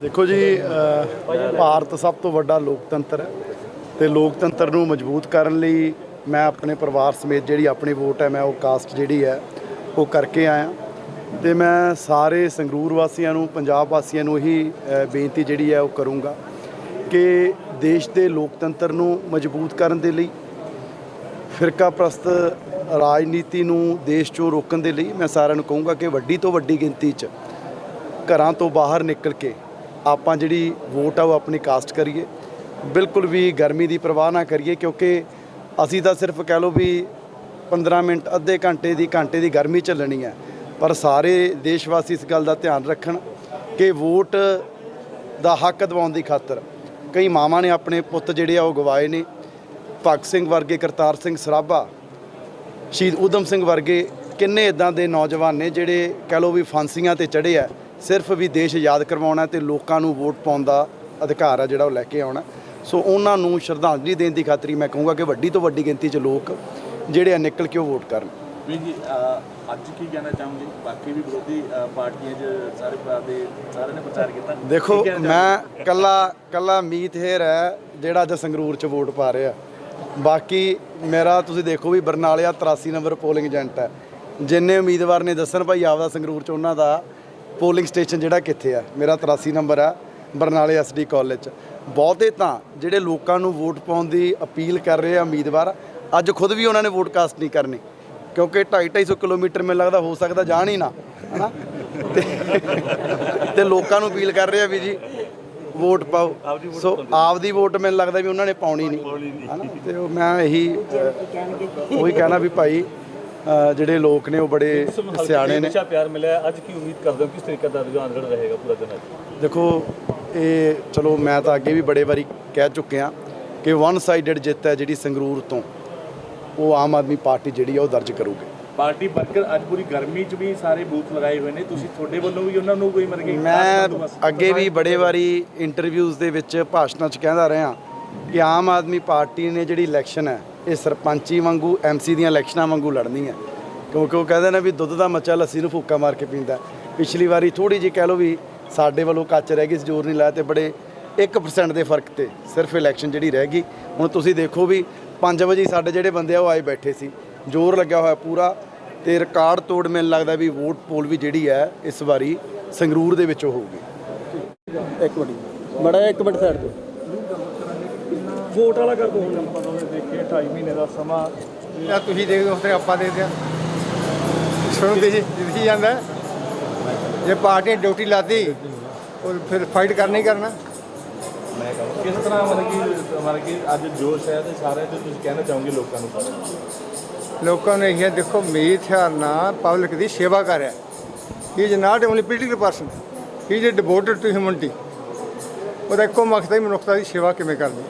ਦੇਖੋ ਜੀ ਭਾਰਤ ਸਭ ਤੋਂ ਵੱਡਾ ਲੋਕਤੰਤਰ ਹੈ ਤੇ ਲੋਕਤੰਤਰ ਨੂੰ ਮਜ਼ਬੂਤ ਕਰਨ ਲਈ ਮੈਂ ਆਪਣੇ ਪਰਿਵਾਰ ਸਮੇਤ ਜਿਹੜੀ ਆਪਣੀ ਵੋਟ ਹੈ, ਮੈਂ ਉਹ ਕਾਸਟ ਜਿਹੜੀ ਹੈ, ਉਹ ਕਰਕੇ ਆਇਆ। ਤੇ ਮੈਂ ਸਾਰੇ ਸੰਗਰੂਰ ਵਾਸੀਆਂ ਨੂੰ, ਪੰਜਾਬ ਵਾਸੀਆਂ ਨੂੰ ਇਹੀ ਬੇਨਤੀ ਜਿਹੜੀ ਹੈ, ਉਹ ਕਰੂੰਗਾ ਕਿ ਦੇਸ਼ ਦੇ ਲੋਕਤੰਤਰ ਨੂੰ ਮਜ਼ਬੂਤ ਕਰਨ ਦੇ ਲਈ ਫਿਰਕਾ ਪ੍ਰਸਤ ਰਾਜਨੀਤੀ ਨੂੰ ਦੇਸ਼ ਚੋਂ ਰੋਕਣ ਦੇ ਲਈ ਮੈਂ ਸਾਰਿਆਂ ਨੂੰ ਕਹੂੰਗਾ ਕਿ ਵੱਡੀ ਤੋਂ ਵੱਡੀ ਗਿਣਤੀ 'ਚ ਘਰਾਂ ਤੋਂ ਬਾਹਰ ਨਿਕਲ ਕੇ ਆਪਾਂ ਜਿਹੜੀ ਵੋਟ ਆ ਉਹ ਆਪਣੀ ਕਾਸਟ ਕਰੀਏ। ਬਿਲਕੁਲ ਵੀ ਗਰਮੀ ਦੀ ਪਰਵਾਹ ਨਾ ਕਰੀਏ ਕਿਉਂਕਿ ਅਸੀਂ ਤਾਂ ਸਿਰਫ ਕਹਿ ਲਓ ਵੀ 15 ਮਿੰਟ, ਅੱਧੇ ਘੰਟੇ ਦੀ ਘੰਟੇ ਦੀ ਗਰਮੀ ਚੱਲਣੀ ਹੈ। ਪਰ ਸਾਰੇ ਦੇਸ਼ ਵਾਸੀ ਇਸ ਗੱਲ ਦਾ ਧਿਆਨ ਰੱਖਣ ਕਿ ਵੋਟ ਦਾ ਹੱਕ ਦਿਵਾਉਣ ਦੀ ਖਾਤਰ ਕਈ ਮਾਵਾਂ ਨੇ ਆਪਣੇ ਪੁੱਤ ਜਿਹੜੇ ਆ ਉਹ ਗਵਾਏ ਨੇ। ਭਗਤ ਸਿੰਘ ਵਰਗੇ, ਕਰਤਾਰ ਸਿੰਘ ਸਰਾਭਾ, ਸ਼ਹੀਦ ਊਧਮ ਸਿੰਘ ਵਰਗੇ ਕਿੰਨੇ ਇਦਾਂ ਦੇ ਨੌਜਵਾਨ ਨੇ ਜਿਹੜੇ ਕਹਿ ਲਓ ਵੀ ਫਾਂਸੀਆਂ ਤੇ ਚੜੇ ਆ। ਸਿਰਫ ਵੀ ਦੇਸ਼ ਆਜ਼ਾਦ ਕਰਵਾਉਣਾ ਤੇ ਲੋਕਾਂ ਨੂੰ ਵੋਟ ਪਾਉਣ ਦਾ ਅਧਿਕਾਰ ਆ ਜਿਹੜਾ ਉਹ ਲੈ ਕੇ ਆਉਣਾ। ਸੋ ਉਹਨਾਂ ਨੂੰ ਸ਼ਰਧਾਂਜਲੀ ਦੇਣ ਦੀ ਖਾਤਰ ਮੈਂ ਕਹੂੰਗਾ ਕਿ ਵੱਡੀ ਤੋਂ ਵੱਡੀ ਗਿਣਤੀ 'ਚ ਲੋਕ ਜਿਹੜੇ ਆ ਨਿਕਲ ਕੇ ਉਹ ਵੋਟ ਕਰਨ। ਵੀ ਜੀ ਅਹ, ਅੱਜ ਕੀ ਕਹਿਣਾ ਚਾਹੋਗੇ? ਬਾਕੀ ਵੀ ਵਿਰੋਧੀ ਅਹ, ਪਾਰਟੀਆਂ 'ਚ ਸਾਰੇ ਭਰਾ ਦੇ ਸਾਰਿਆਂ ਨੇ ਪ੍ਰਚਾਰ ਕੀਤਾ। ਦੇਖੋ ਮੈਂ ਕੱਲਾ ਕੱਲਾ ਮੀਤ ਹੇਰ ਹੈ ਜਿਹੜਾ ਅੱਜ ਸੰਗਰੂਰ 'ਚ ਵੋਟ ਪਾ ਰਿਹਾ। ਬਾਕੀ ਮੇਰਾ ਤੁਸੀਂ ਦੇਖੋ ਵੀ ਬਰਨਾਲਿਆ 83 ਨੰਬਰ ਪੋਲਿੰਗ ਏਜੰਟ ਹੈ। ਜਿੰਨੇ ਉਮੀਦਵਾਰ ਨੇ ਦੱਸਣ ਭਾਈ ਆਪਦਾ ਸੰਗਰੂਰ 'ਚ ਉਹਨਾਂ ਦਾ ਪੋਲਿੰਗ ਸਟੇਸ਼ਨ ਜਿਹੜਾ ਕਿੱਥੇ ਆ? ਮੇਰਾ 83 ਨੰਬਰ ਆ ਬਰਨਾਲੇ ਐਸਡੀ ਕਾਲਜ। 'ਚ ਬਹੁਤੇ ਤਾਂ ਜਿਹੜੇ ਲੋਕਾਂ ਨੂੰ ਵੋਟ ਪਾਉਣ ਦੀ ਅਪੀਲ ਕਰ ਰਹੇ ਆ ਉਮੀਦਵਾਰ ਅੱਜ ਖੁਦ ਵੀ ਉਹਨਾਂ ਨੇ ਵੋਟ ਕਾਸਟ ਨਹੀਂ ਕਰਨੀ। ਕਿਉਂਕਿ 2.5 250 ਕਿਲੋਮੀਟਰ ਮੈਨੂੰ ਲੱਗਦਾ ਹੋ ਸਕਦਾ ਜਾਣ ਹੀ ਨਾ ਹਨਾ? ਤੇ ਲੋਕਾਂ ਨੂੰ ਅਪੀਲ ਕਰ ਰਹੇ ਆ ਵੀ ਜੀ ਵੋਟ ਪਾਓ। ਸੋ ਆਪਦੀ ਵੋਟ ਮੈਨੂੰ ਲੱਗਦਾ ਵੀ ਉਹਨਾਂ ਨੇ ਪਾਉਣੀ ਨਹੀਂ ਹਨਾ? ਤੇ ਉਹ ਮੈਂ ਇਹੀ ਉਹੀ ਕਹਿਣਾ ਵੀ ਭਾਈ ਜਿਹੜੇ ਲੋਕ ਨੇ ਉਹ ਬੜੇ ਸਿਆਣੇ ਨੇ। ਅੱਛਾ ਪਿਆਰ ਮਿਲਿਆ। ਅੱਜ ਕੀ ਉਮੀਦ ਕਰਦੇ ਹੋ ਕਿਸ ਤਰੀਕੇ ਦਾ ਰੁਝਾਨ ਜਿਹੜਾ ਰਹੇਗਾ ਪੂਰਾ ਦਿਨ ਅੱਜ? ਦੇਖੋ ਇਹ ਚਲੋ ਮੈਂ ਤਾਂ ਅੱਗੇ ਵੀ ਬੜੇ ਵਾਰੀ ਕਹਿ ਚੁੱਕਿਆ ਕਿ ਵਨ ਸਾਈਡਡ ਜਿੱਤ ਹੈ ਜਿਹੜੀ ਸੰਗਰੂਰ ਤੋਂ। ਉਹ ਆਮ ਆਦਮੀ ਪਾਰਟੀ ਜਿਹੜੀ ਆ ਉਹ ਦਰਜ ਕਰੂਗੀ। ਪਾਰਟੀ ਵਰਕਰ ਅੱਜ ਪੂਰੀ ਗਰਮੀ 'ਚ ਵੀ ਸਾਰੇ ਬੂਥ ਲਗਾਏ ਹੋਏ ਨੇ। ਤੁਸੀਂ ਤੁਹਾਡੇ ਵੱਲੋਂ ਵੀ ਉਹਨਾਂ ਨੂੰ ਕੋਈ ਕਿ ਮੈਂ ਅੱਗੇ ਵੀ ਬੜੇ ਵਾਰੀ ਇੰਟਰਵਿਊਜ਼ ਦੇ ਵਿੱਚ ਭਾਸ਼ਣਾਂ 'ਚ ਕਹਿੰਦਾ ਰਿਹਾ ਕਿ ਆਮ ਆਦਮੀ ਪਾਰਟੀ ਨੇ ਜਿਹੜੀ ਇਲੈਕਸ਼ਨ ਹੈ ਇਹ ਸਰਪੰਚੀ ਵਾਂਗੂ ਐਮਸੀ ਦੀਆਂ ਇਲੈਕਸ਼ਨਾਂ ਵਾਂਗੂ ਲੜਨੀ ਹੈ ਕਿਉਂਕਿ ਉਹ ਕਹਿੰਦੇ ਨੇ ਵੀ ਦੁੱਧ ਦਾ ਮੱਚਾ ਲੱਸੀ ਨੂੰ ਫੂਕਾ ਮਾਰ ਕੇ ਪੀਂਦਾ। ਪਿਛਲੀ ਵਾਰੀ ਥੋੜੀ ਜਿਹੀ ਕਹਿ ਲਓ ਵੀ ਸਾਡੇ ਵੱਲੋਂ ਕੱਚ ਰਹਿ ਗਈ ਸੀ, ਜ਼ੋਰ ਨਹੀਂ ਲਾਇਆ ਤੇ ਬੜੇ 1% ਦੇ ਫ਼ਰਕ ਤੇ ਸਿਰਫ ਇਲੈਕਸ਼ਨ ਜਿਹੜੀ ਰਹਿ ਗਈ। ਹੁਣ ਤੁਸੀਂ ਦੇਖੋ ਵੀ 5 ਵਜੇ ਸਾਡੇ ਜਿਹੜੇ ਬੰਦੇ ਆ, ਉਹ ਆਏ ਬੈਠੇ ਸੀ। ਜ਼ੋਰ ਲੱਗਿਆ ਹੋਇਆ ਪੂਰਾ ਤੇ ਰਿਕਾਰਡ ਤੋੜ ਮੈਨੂੰ ਲੱਗਦਾ ਵੀ ਵੋਟ ਪੋਲ ਵੀ ਜਿਹੜੀ ਹੈ, ਇਸ ਵਾਰੀ ਸੰਗਰੂਰ ਦੇ ਵਿੱਚ ਹੋਊਗੀ। ਇੱਕ ਮਿੰਟ ਮੜਾ ਇੱਕ ਮਿੰਟ ਸਾਈਡ ਤੇ। ਵੋਟ ਵਾਲਾ ਕਰ ਦੋ। ਆਪਾਂ ਦੋਵੇਂ ਦੇਖੀਏ 2.5 ਮਹੀਨੇ ਦਾ ਸਮਾਂ। ਜਾਂ ਤੁਸੀਂ ਦੇ ਦਿਓ ਤੇ ਆਪਾਂ ਦੇ ਦਿਆਂ ਸੁਣੋ ਦੇ ਦਿੱਤੀ ਜਾਂਦਾ। ਜੇ ਪਾਰਟੀ ਨੇ ਡਿਊਟੀ ਲਾਤੀ ਉਹ ਫਿਰ ਫਾਈਟ ਕਰਨਾ ਹੀ ਕਰਨਾ। ਕਿਸ ਤਰ੍ਹਾਂ ਮਤਲਬ ਕਿ ਮਤਲਬ ਕਿ ਅੱਜ ਜੋਸ਼ ਹੈ ਤੇ ਸਾਰੇ ਤੇ ਤੁਸੀਂ ਕਹਿਣਾ ਚਾਹੋਗੇ ਲੋਕਾਂ ਨੂੰ? ਲੋਕਾਂ ਨੇ ਇਹ ਦੇਖੋ ਮੇਰੀ ਖਿਆਲ ਨਾਲ ਪਬਲਿਕ ਦੀ ਸੇਵਾ ਕਰ ਰਿਹਾ। He is not only political person he is devoted to humanity ਉਹਦਾ ਇੱਕੋ ਮਕਸਦ ਹੈ ਮਨੁੱਖਤਾ ਦੀ ਸੇਵਾ ਕਿਵੇਂ ਕਰਨੀ।